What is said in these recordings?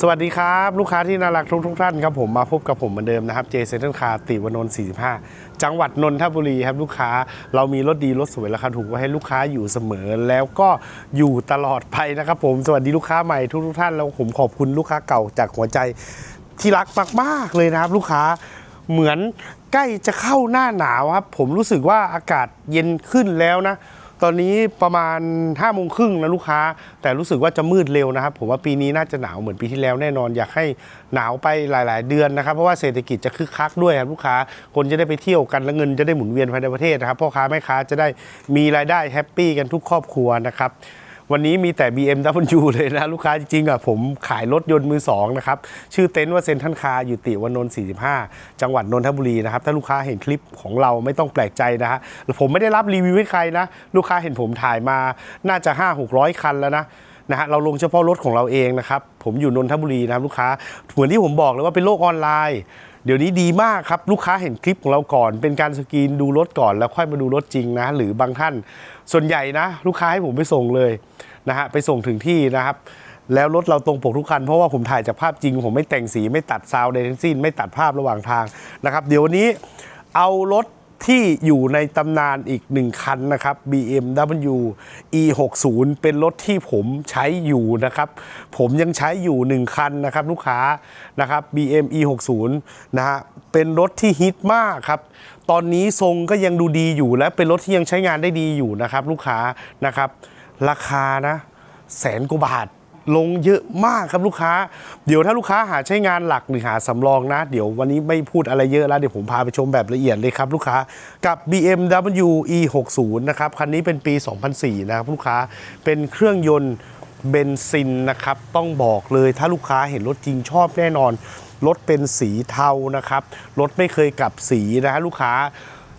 สวัสดีครับ ลูกค้าที่น่ารักทุกทุกท่านครับผมมาพบกับผมเหมือนเดิมนะครับเจเซนทรัลคาร์ติวนนท์45 จังหวัดนนทบุรีครับลูกค้าเรามีรถดีรถสวยราคาถูกไว้ให้ลูกค้าอยู่เสมอแล้วก็อยู่ตลอดไปนะครับผมสวัสดีลูกค้าใหม่ทุกทุกท่านแล้วผมขอบคุณลูกค้าเก่าจากหัวใจที่รักมากๆเลยนะครับ ลูกค้าเหมือนใกล้จะเข้าหน้าหนาวครับผมรู้สึกว่าอากาศเย็นขึ้นแล้วนะ ตอนนี้ประมาณ5้าโมงครึ่งนะลูกค้า แต่รู้สึกว่าจะมืดเร็วนะครับ ผมว่าปีนี้น่าจะหนาวเหมือนปีที่แล้วแน่นอนอยากให้หนาวไปหลาย ๆ เดือนนะครับ เพราะว่าเศรษฐกิจจะคึกคักด้วยครับลูกค้าคนจะได้ไปเที่ยวกันและเงินจะได้หมุนเวียนภายในประเทศนะครับพ่อค้าแม่ค้าจะได้มีรายได้แฮปปี้กันทุกครอบครัวนะครับ วันนี้มีแต่ BMW เลยนะ ลูกค้าจริงๆอะผมขายรถยนต์มือสองนะครับ ชื่อเต็นท์ว่าเซนทันคาอยู่ติวานนท์45 จังหวัดนนทบุรีนะครับ ถ้าลูกค้าเห็นคลิปของเราไม่ต้องแปลกใจนะฮะผมไม่ได้รับรีวิวให้ใครนะ ลูกค้าเห็นผมถ่ายมาน่าจะ 5 600 คันแล้วนะนะฮะเราลงเฉพาะรถของเราเองนะครับ ผมอยู่นนทบุรีนะครับลูกค้าเหมือนที่ผมบอกเลยว่าเป็นโลกออนไลน์ เดี๋ยวนี้ดีมากครับ ลูกค้าเห็นคลิปของเราก่อน เป็นการสกรีนดูรถก่อน แล้วค่อยมาดูรถจริงนะ หรือบางท่านส่วนใหญ่นะ ลูกค้าให้ผมไปส่งเลยนะฮะไปส่งถึงที่นะครับ แล้วรถเราตรงปกทุกคัน เพราะว่าผมถ่ายจากภาพจริง ผมไม่แต่งสีไม่ตัดซาวด์ใดทั้งสิ้น ไม่ตัดภาพระหว่างทางนะครับ เดี๋ยววันนี้เอารถ ที่อยู่ในตำนานอีกหนึ่งคันนะครับ BMW E60 เป็นรถที่ผมใช้อยู่นะครับ ผมยังใช้อยู่หนึ่งคันนะครับลูกค้านะครับ BM E60 นะฮะเป็นรถที่ฮิตมากครับ ตอนนี้ทรงก็ยังดูดีอยู่และเป็นรถที่ยังใช้งานได้ดีอยู่นะครับ ลูกค้านะครับ ราคานะแสนกว่าบาท ลงเยอะมากครับลูกค้า เดี๋ยวถ้าลูกค้าหาใช้งานหลักหรือหาสำรองนะ เดี๋ยววันนี้ไม่พูดอะไรเยอะแล้ว เดี๋ยวผมพาไปชมแบบละเอียดเลยครับลูกค้ากับ BMW E60 นะครับ คันนี้เป็นปี 2004 นะครับลูกค้าเป็นเครื่องยนต์เบนซินนะครับ ต้องบอกเลยถ้าลูกค้าเห็นรถจริงชอบแน่นอน รถเป็นสีเทานะครับ รถไม่เคยกลับสีนะฮะลูกค้า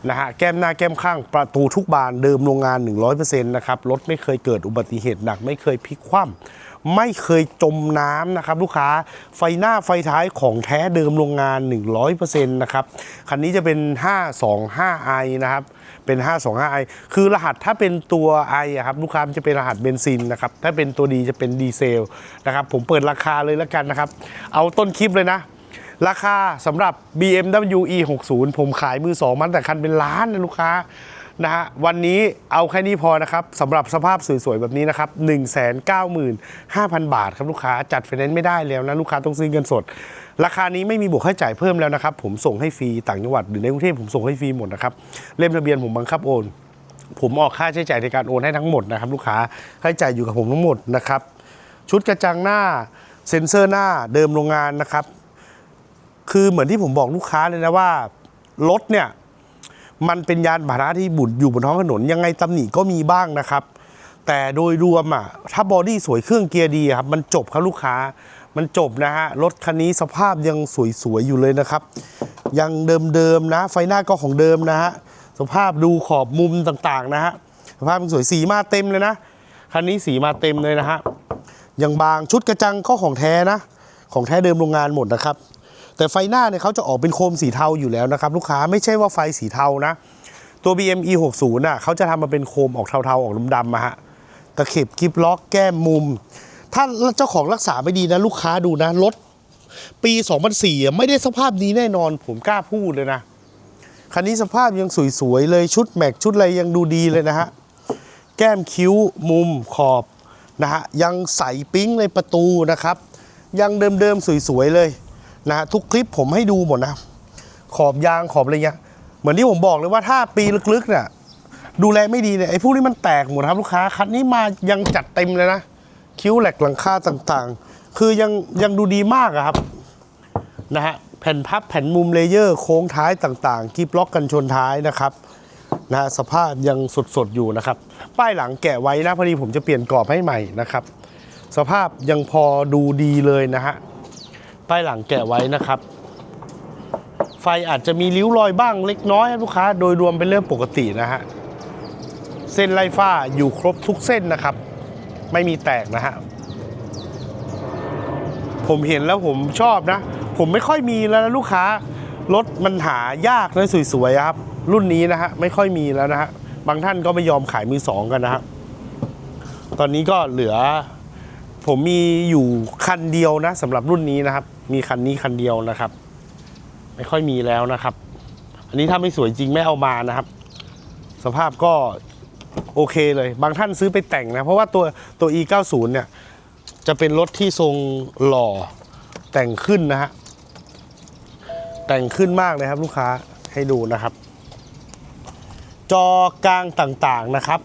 นะฮะแก้มหน้าแก้มข้างประตูทุกบานเดิมโรงงาน 100%นะครับ รถไม่เคยเกิดอุบัติเหตุหนัก ไม่เคยพลิกคว่ำ ไม่เคยจมน้ำนะครับลูกค้าไฟหน้าไฟท้ายของแท้เดิมโรงงาน 100%นะครับคันนี้จะเป็น 525i นะครับเป็น 525i คือรหัสถ้าเป็นตัว i อะครับลูกค้าจะเป็นรหัสเบนซินนะครับถ้าเป็นตัวดีจะเป็นดีเซลนะครับผมเปิดราคาเลยแล้วกันนะครับ เอาต้นคลิปเลยนะราคาสำหรับ BMW E60 ผมขายมือสองมันแต่คันเป็นล้านนะลูกค้า นะฮะวันนี้เอาแค่นี้พอนะครับสำหรับสภาพสวยๆแบบนี้นะครับ 195,000 บาทครับลูกค้าจัดไฟแนนซ์ไม่ได้แล้วนะลูกค้าต้องซื้อเงินสด ราคานี้ไม่มีบวกค่าใช้จ่ายเพิ่มแล้วนะครับ ผมส่งให้ฟรีต่างจังหวัดหรือในกรุงเทพผมส่งให้ฟรีหมดนะครับเล่มทะเบียนผมบังคับโอน ผมออกค่าใช้จ่ายในการโอนให้ทั้งหมดนะครับ ลูกค้าค่าใช้จ่ายอยู่กับผมทั้งหมดนะครับชุดกระจังหน้าเซ็นเซอร์หน้าเดิมโรงงานนะครับ คือเหมือนที่ผมบอกลูกค้าเลยนะว่ารถเนี่ย มันเป็นยานพาหนะที่บุนอยู่บนท้องถนนยังไงตำหนิก็มีบ้างนะครับ แต่โดยรวมอะถ้าบอดี้สวยเครื่องเกียร์ดีครับมันจบครับลูกค้ามันจบนะฮะรถคันนี้สภาพยังสวยๆอยู่เลยนะครับ ยังเดิมๆนะ ไฟหน้าก็ของเดิมนะฮะสภาพดูขอบมุมต่างๆนะฮะสภาพมันสวยสีมาเต็มเลยนะคันนี้สีมาเต็มเลยนะฮะยังบางชุดกระจังก็ของแท้นะ ของแท้เดิมโรงงานหมดนะครับ แต่ไฟหน้าเนี่ยเขาจะออกเป็นโคมสีเทาอยู่แล้วนะครับ ลูกค้าไม่ใช่ว่าไฟสีเทานะ ตัว BM E60 น่ะเขาจะทำมาเป็นโคมออกเทาๆออกดำๆมาฮะตะเข็บกิฟล็อกแก้มมุม ถ้าเจ้าของรักษาไม่ดีนะลูกค้าดูนะรถปี 2004อ่ไม่ได้สภาพนี้แน่นอนผมกล้าพูดเลยนะ คันนี้สภาพยังสวยๆเลยชุดแม็กชุดอะไรยังดูดีเลยนะฮะ แก้มคิ้วมุมขอบนะฮะยังใสปิ๊งในประตูนะครับ ยังเดิมๆสวยๆเลย นะฮะทุกคลิปผมให้ดูหมดนะ ขอบยางขอบอะไรเงี้ยเหมือนที่ผมบอกเลยว่าถ้าปีลึกๆเนี่ยดูแลไม่ดีเนี่ยไอ้พวกนี้มันแตกหมดครับลูกค้าคันนี้มายังจัดเต็มเลยนะ คิ้วแหลกหลังคาต่างๆ คือยังยังดูดีมากอะครับนะฮะแผ่นพับแผ่นมุมเลเยอร์โค้งท้ายต่างๆกิบล็อกกันชนท้ายนะครับนะฮะสภาพยังสดๆอยู่นะครับ ป้ายหลังแกะไว้นะพอดีผมจะเปลี่ยนกรอบให้ใหม่นะครับ สภาพยังพอดูดีเลยนะฮะ ป้ายหลังแกะไว้นะครับ ไฟอาจจะมีริ้วรอยบ้างเล็กน้อยครับลูกค้า โดยรวมเป็นเรื่องปกตินะฮะ เส้นไล่ฟ้าอยู่ครบทุกเส้นนะครับ ไม่มีแตกนะฮะ ผมเห็นแล้วผมชอบนะ ผมไม่ค่อยมีแล้วนะลูกค้ารถมันหายากและสวยๆครับ รุ่นนี้นะฮะไม่ค่อยมีแล้วนะฮะบางท่านก็ไม่ยอมขายมือสองกันนะฮะตอนนี้ก็เหลือผมมีอยู่คันเดียวนะสำหรับรุ่นนี้นะครับ มีคันนี้คันเดียวนะครับ ไม่ค่อยมีแล้วนะครับ อันนี้ถ้าไม่สวยจริงไม่เอามานะครับ สภาพก็โอเคเลย บางท่านซื้อไปแต่งนะ เพราะว่าตัวตัว e 9 0เนี่ย จะเป็นรถที่ทรงหล่อแต่งขึ้นนะฮะ แต่งขึ้นมากเลยครับลูกค้าให้ดูนะครับ จอกลางต่างๆนะครับ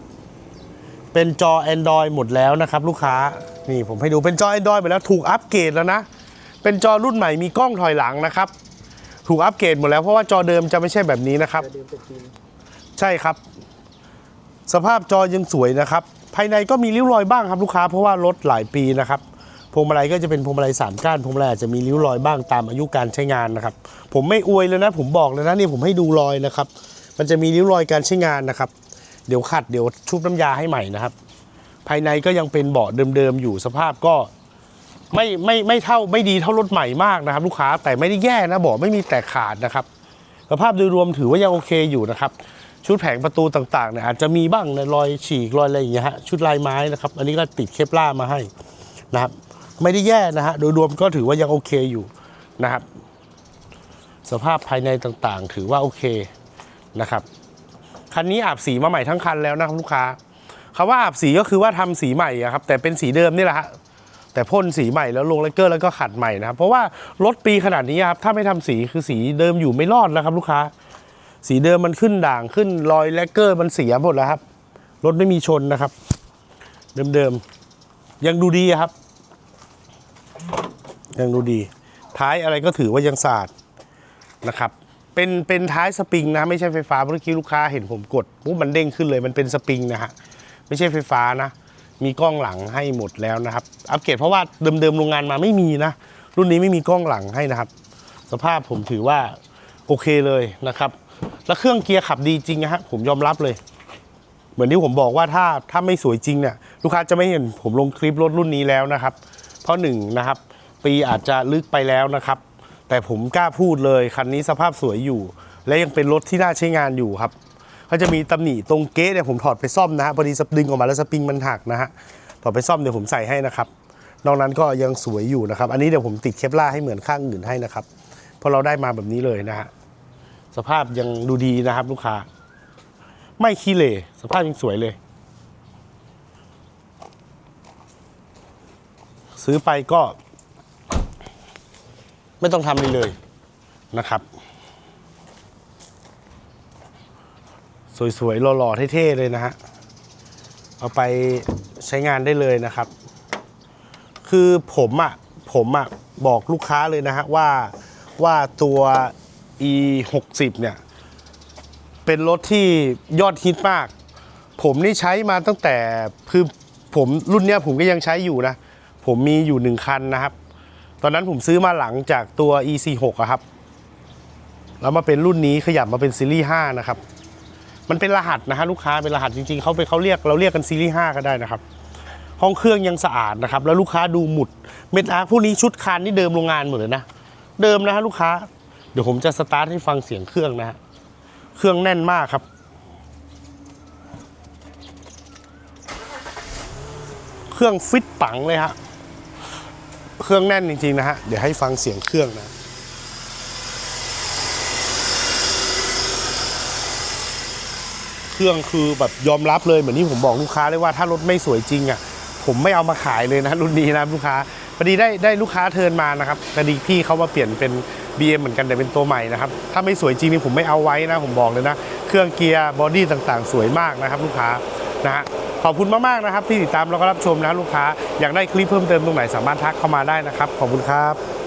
เป็นจอ Android หมดแล้วนะครับ ลูกค้านี่ผมให้ดูเป็นจอ Android หมดแล้วถูกอัปเกรดแล้วนะ เป็นจอรุ่นใหม่มีกล้องถอยหลังนะครับ ถูกอัปเกรดหมดแล้วเพราะว่าจอเดิมจะไม่ใช่แบบนี้นะครับจะเดินเป็นทีมใช่ครับ สภาพจอยังสวยนะครับ ภายในก็มีริ้วรอยบ้างครับลูกค้าเพราะว่ารถหลายปีนะครับพวงมาลัยก็จะเป็นพวงมาลัยสามก้านพวงมาลัยอาจจะมีริ้วรอยบ้างตามอายุการใช้งานนะครับ ผมไม่อวยเลยนะ ผมบอกเลยนะนี่ผมให้ดูรอยนะครับ มันจะมีริ้วรอยการใช้งานนะครับ เดี๋ยวขัดเดี๋ยวชุบน้ำยาให้ใหม่นะครับ ภายในก็ยังเป็นเบาะเดิมๆอยู่สภาพก็ ไม่ไม่ไม่เท่าไม่ดีเท่ารถใหม่มากนะครับ ลูกค้าแต่ไม่ได้แย่นะบาะไม่มีแตกขาดนะครับสภาพโดยรวมถือว่ายังโอเคอยู่นะครับชุดแผงประตูต่างๆเนี่ยอาจจะมีบ้างในรอยฉีกรอยอะไรอย่างเงี้ยฮะชุดลายไม้นะครับอันนี้ก็ติดเคปล่ามาให้นะครับไม่ได้แย่นะฮะโดยรวมก็ถือว่ายังโอเคอยู่นะครับสภาพภายในต่างๆ ถือว่าโอเคนะครับคันนี้อาบสีมาใหม่ทั้งคันแล้วนะครับลูกค้าคำว่าอาบสีก็คือว่าทำสีใหม่อะครับแต่เป็นสีเดิมนี่แหละฮะ แต่พ่นสีใหม่แล้วลงเลกเกอร์แล้วก็ขัดใหม่นะครับ เพราะว่ารถปีขนาดนี้ครับถ้าไม่ทำสีคือสีเดิมอยู่ไม่รอดนะครับลูกค้า สีเดิมมันขึ้นด่างขึ้นรอยแลกเกอร์มันเสียหมดแล้วครับ รถไม่มีชนนะครับ เดิมๆยังดูดีครับ ยังดูดี ท้ายอะไรก็ถือว่ายังสะอาดนะครับเป็นเป็นท้ายสปริงนะไม่ใช่ไฟฟ้าเมื่อกี้ลูกค้าเห็นผมกดปุ๊บมันเด้งขึ้นเลยมันเป็นสปริงนะฮะไม่ใช่ไฟฟ้านะ มีกล้องหลังให้หมดแล้วนะครับ อัปเกรดเพราะว่าเดิมๆโรงงานมาไม่มีนะ รุ่นนี้ไม่มีกล้องหลังให้นะครับ สภาพผมถือว่าโอเคเลยนะครับ แล้วเครื่องเกียร์ขับดีจริงนะฮะผมยอมรับเลย เหมือนที่ผมบอกว่าถ้าถ้าไม่สวยจริงเนี่ยลูกค้าจะไม่เห็นผมลงคลิปรถรุ่นนี้แล้วนะครับ เพราะหนึ่งนะครับ ปีอาจจะลึกไปแล้วนะครับ แต่ผมกล้าพูดเลยคันนี้สภาพสวยอยู่ และยังเป็นรถที่น่าใช้งานอยู่ครับ เขาจะมีตำหนิตรงเก๊เนี่ยผมถอดไปซ่อมนะฮะพอดีสปริงออกมาแล้วสปริงมันหักนะฮะถอดไปซ่อมเดี๋ยวผมใส่ให้นะครับนอกนั้นก็ยังสวยอยู่นะครับ อันนี้เดี๋ยวผมติดเคปล่าให้เหมือนข้างอื่นให้นะครับเพราะเราได้มาแบบนี้เลยนะฮะสภาพยังดูดีนะครับ ลูกค้า ไม่ขี้เหร่สภาพยังสวยเลย ซื้อไปก็ ไม่ต้องทำเลยเลยนะครับ สวยๆหล่อๆเท่ๆเลยนะฮะเอาไปใช้งานได้เลยนะครับ คือผมอะ่ะผมอะ่ะบอกลูกค้าเลยนะฮะว่าว่าตัว e 6 0เนี่ย เป็นรถที่ยอดฮิตมาก ผมนี่ใช้มาตั้งแต่คือผมรุ่นเนี้ยผมก็ยังใช้อยู่นะ ผมมีอยู่หนึ่งคันนะครับ ตอนนั้นผมซื้อมาหลังจากตัว EC6 อะครับ แล้วมาเป็นรุ่นนี้ขยับมาเป็นซีรีส์5นะครับ มันเป็นรหัสนะฮะลูกค้าเป็นรหัสจริงๆเขาไปเขาเรียกเราเรียกกันซีรีส์5ก็ได้นะครับห้องเครื่องยังสะอาดนะครับ แล้วลูกค้าดูหมุดเม็ดอาร์พวกนี้ชุดคานนี่เดิมโรงงานหมดเลยนะเดิมนะฮะลูกค้า เดี๋ยวผมจะสตาร์ทให้ฟังเสียงเครื่องนะฮะเครื่องแน่นมากครับ เครื่องฟิตปังเลยฮะเครื่องแน่นจริงๆนะฮะเดี๋ยวให้ฟังเสียงเครื่องนะ เค รื่องคือแบบยอมรับเลยเหมือนที่ผมบอกลูกค้าเลยว่าถ้ารถไม่สวยจริงอะผมไม่เอามาขายเลยนะรุ่นนี้นะลูกค้าพอดีได้ได้ลูกค้าเทินมานะครับพอดีพี่เขามาเปลี่ยนเป็น BM เหมือนกันแต่เป็นตัวใหม่นะครับถ้าไม่สวยจริงนี่ผมไม่เอาไว้นะผมบอกเลยนะ เครื่องเกียร์บอดี้ต่างๆ สวยมากนะครับ ลูกค้านะฮะขอบคุณมากๆนะครับที่ติดตามแล้วก็รับชมนะลูกค้าอยากได้คลิปเพิ่มเติมตรงไหนสามารถทักเข้ามาได้นะครับขอบคุณครับ